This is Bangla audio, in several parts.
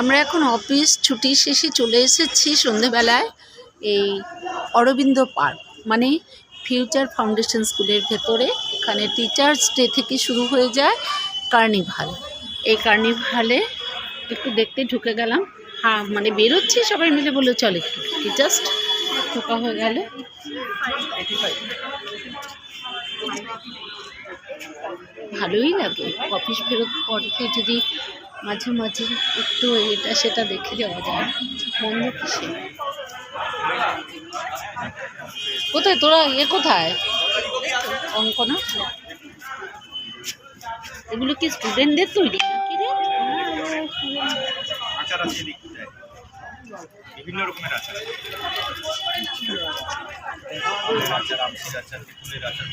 আমরা এখন অফিস, ছুটি শেষে চলে এসেছি সন্ধেবেলায় এই অরবিন্দ পার্ক মানে ফিউচার ফাউন্ডেশন স্কুলের ভেতরে। এখানে টিচার্স ডে থেকে শুরু হয়ে যায় কার্নিভাল। এই কার্নিভালে একটু দেখতে ঢুকে গেলাম। হ্যাঁ মানে বেরোচ্ছি, সবাই মিলে বলে চল একটু জাস্ট ঢোকা হয়ে গেল। ভালোই লাগে। অফিস ফেরত পরকে যদি মাঝে মাঝে একটু এটা সেটা দেখে যাওয়া যায়। মন্দ কিসে? কোথায়? তোরা এ কোথায়? অঙ্কনা? এগুলো কি স্টুডেন্টদের তৈরি আচার আচার আচার আচার।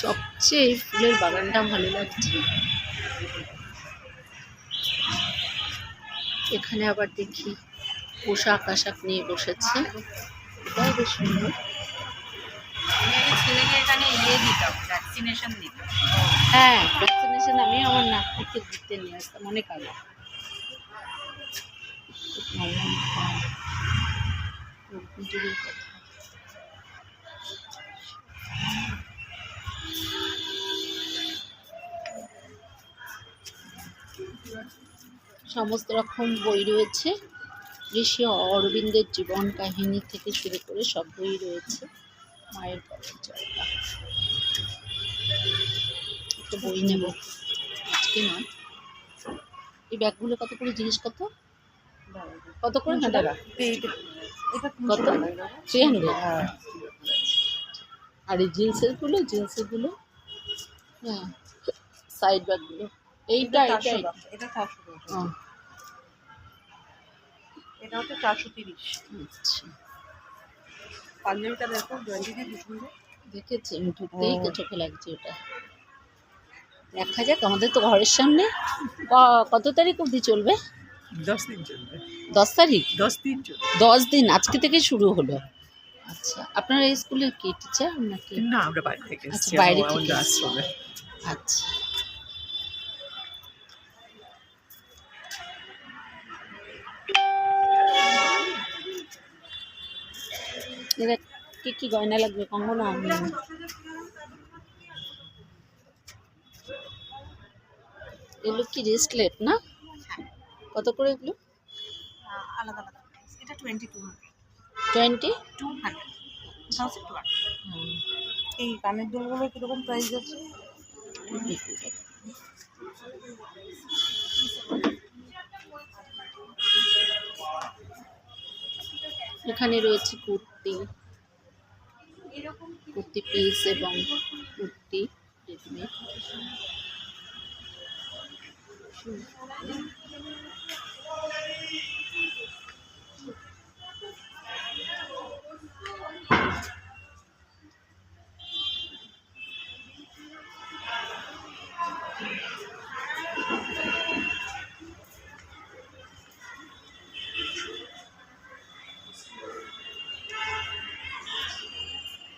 সবচেয়ে এই ফুলের বাগানটা ভালো লাগছে। এখানে আবার দেখি পোশাক আশাক নিয়ে বসেছে। এটাও বেশ সুন্দর। ইয়ে দিতাম ভ্যাকসিনেশন দিতাম হ্যাঁ ভ্যাকসিনেশন আমি আমার দিতে নিয়ে আসতাম অনেক আগে। কথা। সমস্ত রকম বই রয়েছে। ঋষি অরবিন্দের জীবন কাহিনী থেকে শুরু করে সব বই রয়েছে। মায়ের পরিচয়টা একটা বই নেব। আজকে নয়। এই ব্যাগগুলো কত করে জিনিস কত? কত করে? ম্যাডাম কত? থ্রি হান্ড্রেড আর এই জিন্সেরগুলো জিন্সেরগুলো হ্যাঁ সাইড ব্যাগগুলো এইটা এইটা এইটা। এটা চারশো এটা হচ্ছে চারশো তিরিশ। আচ্ছা। পাঞ্জাবিটা দেখো জয়েন্টিতে দুশো দেখেছি আমি ঢুকতেই চোখে লাগছে ওটা দেখা যাক আমাদের তো ঘরের সামনে। কত তারিখ অবধি চলবে? দশ দিন চলবে। দশ তারিখ? দশ দিন দশ দিন আজকে থেকে শুরু হলো। আচ্ছা আপনার এই স্কুলের কি টিচার নাকি? না আমরা বাইরে থেকে আচ্ছা, বাইরে থেকে আচ্ছা। এবার কি কি গয়না লাগবে? কঙ্গনা এগুলো কি রেস্টলেট না? কত করে এগুলো? আলাদা আলাদা এটা twenty two twenty two hundred এই কানের দুলগুলো কীরকম প্রাইস আছে? এখানে রয়েছে কুর্তি। কুর্তি পিস এবং কুর্তি রেডিমেড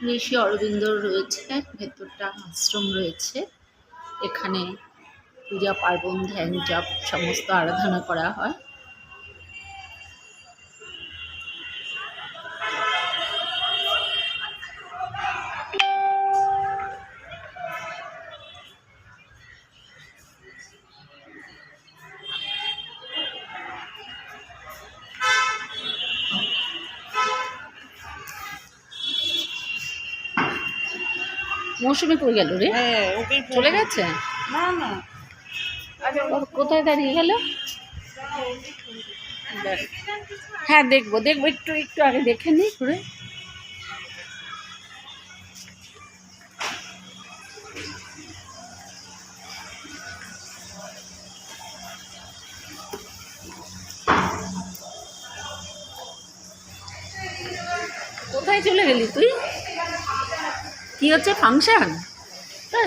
ঋষি অরবিন্দ রয়েছে ভেতরটা আশ্রম রয়েছে। এখানে পূজা, পার্বণ, ধ্যান, জপ, সমস্ত আরাধনা করা হয়। মৌসুমি কই গেল রে? হ্যাঁ চলে গেছে? না না। কোথায় দাঁড়িয়ে গেল? হ্যাঁ দেখব দেখব একটু একটু আগে দেখে নিই ঘুরে। কোথায় চলে গেলি তুই? কি হচ্ছে ফাংশন? তাই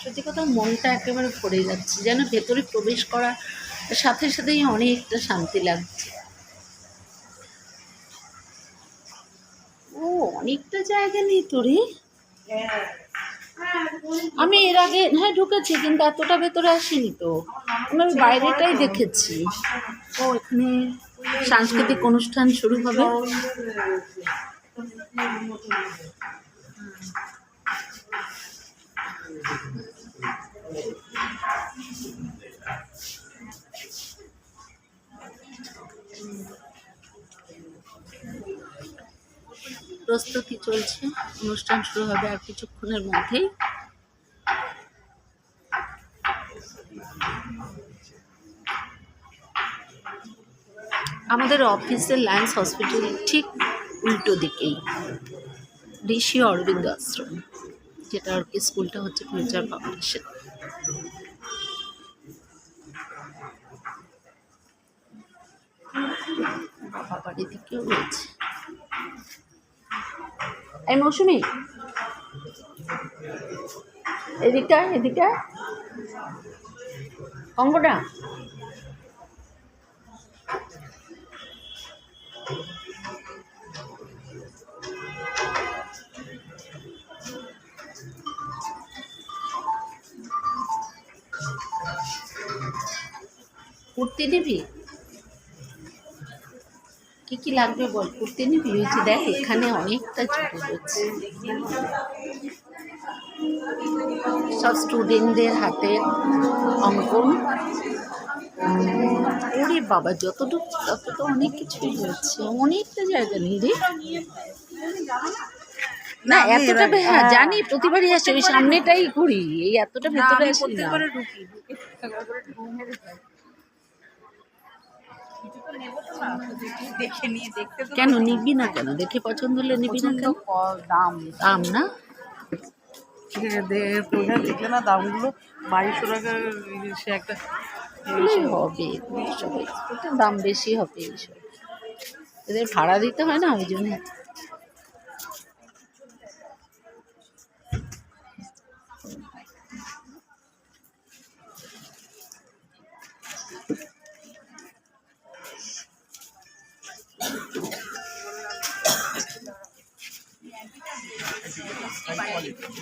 সত্যি কথা মনটা একেবারে ভরে যাচ্ছে। যেন ভেতরে প্রবেশ করার সাথে সাথেই অনেকটা শান্তি লাগছে। ও অনেকটা জায়গা নেই তো রে আমি এর আগে হ্যাঁ ঢুকেছি, কিন্তু এতটা ভেতরে আসিনি তো। আমি বাইরেটাই দেখেছি। ও, এখানে সাংস্কৃতিক অনুষ্ঠান শুরু হবে। প্রস্তুতি চলছে। অনুষ্ঠান শুরু হবে আর কিছুক্ষণের মধ্যেই। আমাদের অফিসের লায়ন্স হসপিটাল ঠিক উল্টো দিকেই, ঋষি অরবিন্দ আশ্রম, যেটা আর কি স্কুলটা হচ্ছে ফিউচার ফাউন্ডেশন। বাবা বাড়ি দিকেও রয়েছে? এই মৌসুমি? এদিকটা এদিকটা অঙ্গটা কুর্তি নিবি কি কি লাগবে বল? কুর্তি নিবি? ওই যে দেখ এখানে অনেকটা ছুটি রয়েছে। সব স্টুডেন্টদের হাতে অঙ্কন। ওরে বাবা যতটুকু তত তো অনেক কিছুই রয়েছে। অনেকটা জায়গা নেই রে। না এতটা হ্যাঁ জানি প্রতিবারই আসছে ওই সামনেটাই ঘুরি। এই এতটা ভেতরে আসি না। কেন নিবি না কেন? দেখে পছন্দ হলে নিবি না কেন? দাম। দাম না? দেখলে না দামগুলো বাইশশো টাকা সে একটা হবে দাম বেশি হবে এইসব এদের ভাড়া দিতে হয় না ওই জন্য?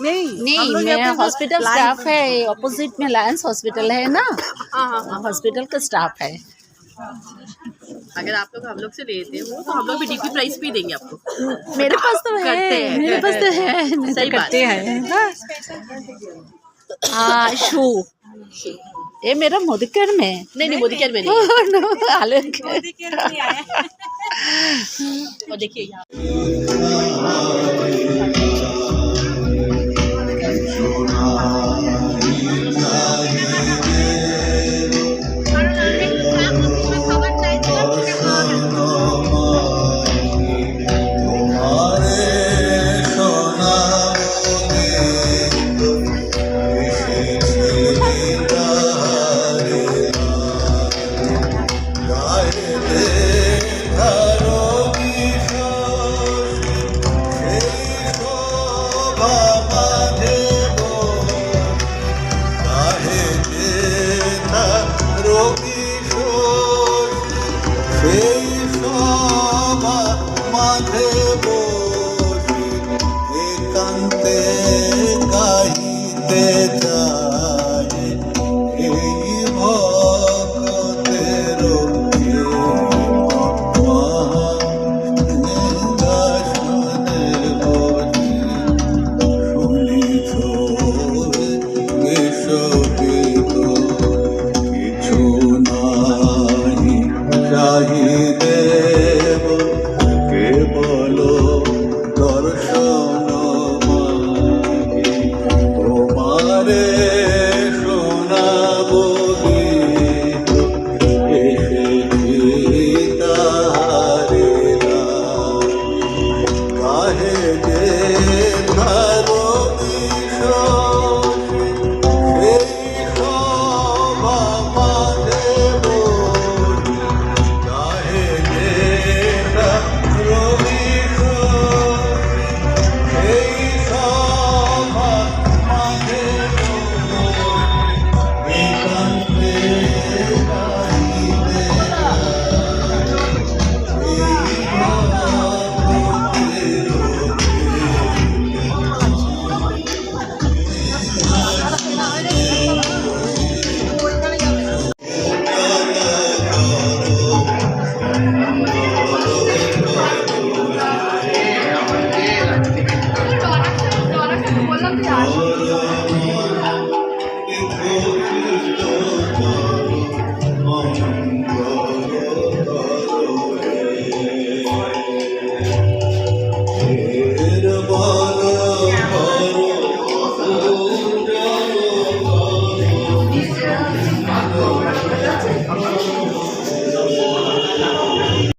नहीं नहीं मेरा हॉस्पिटल स्टाफ है ऑपोजिट में लायंस हॉस्पिटल है ना? हाँ हाँ हॉस्पिटल का स्टाफ है। अगर आप लोग हम लोग से लेते हो तो हम लोग भी डीपी प्राइस भी देंगे आपको। मेरे पास तो है करते हैं। मेरे पास तो है तो सही बात। करते हैं। हाँ शू। ये मेरा मोदिकर में नहीं नहीं मोदी केयर में नहीं आलोक और देखिए